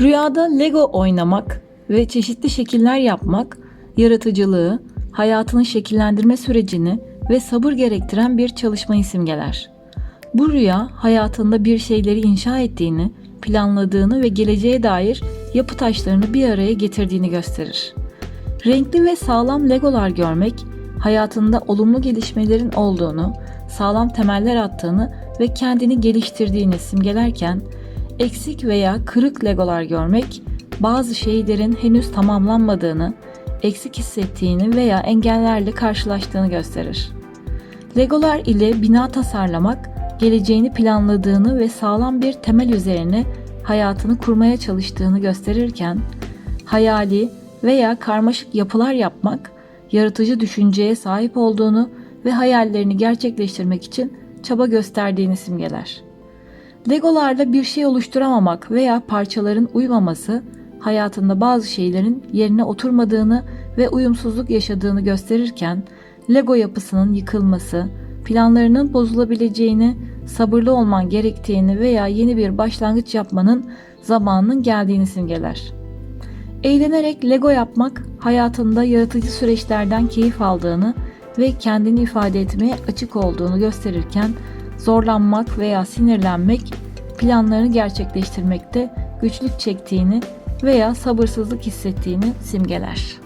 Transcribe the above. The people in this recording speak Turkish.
Rüyada Lego oynamak ve çeşitli şekiller yapmak, yaratıcılığı, hayatını şekillendirme sürecini ve sabır gerektiren bir çalışmayı simgeler. Bu rüya hayatında bir şeyleri inşa ettiğini, planladığını ve geleceğe dair yapı taşlarını bir araya getirdiğini gösterir. Renkli ve sağlam legolar görmek, hayatında olumlu gelişmelerin olduğunu, sağlam temeller attığını ve kendini geliştirdiğini simgelerken, eksik veya kırık legolar görmek, bazı şeylerin henüz tamamlanmadığını, eksik hissettiğini veya engellerle karşılaştığını gösterir. Legolar ile bina tasarlamak, geleceğini planladığını ve sağlam bir temel üzerine hayatını kurmaya çalıştığını gösterirken, hayali veya karmaşık yapılar yapmak, yaratıcı düşünceye sahip olduğunu ve hayallerini gerçekleştirmek için çaba gösterdiğini simgeler. Legolarda bir şey oluşturamamak veya parçaların uymaması, hayatında bazı şeylerin yerine oturmadığını ve uyumsuzluk yaşadığını gösterirken, Lego yapısının yıkılması, planlarının bozulabileceğini, sabırlı olman gerektiğini veya yeni bir başlangıç yapmanın zamanının geldiğini simgeler. Eğlenerek Lego yapmak, hayatında yaratıcı süreçlerden keyif aldığını ve kendini ifade etmeye açık olduğunu gösterirken, zorlanmak veya sinirlenmek, planlarını gerçekleştirmekte güçlük çektiğini veya sabırsızlık hissettiğini simgeler.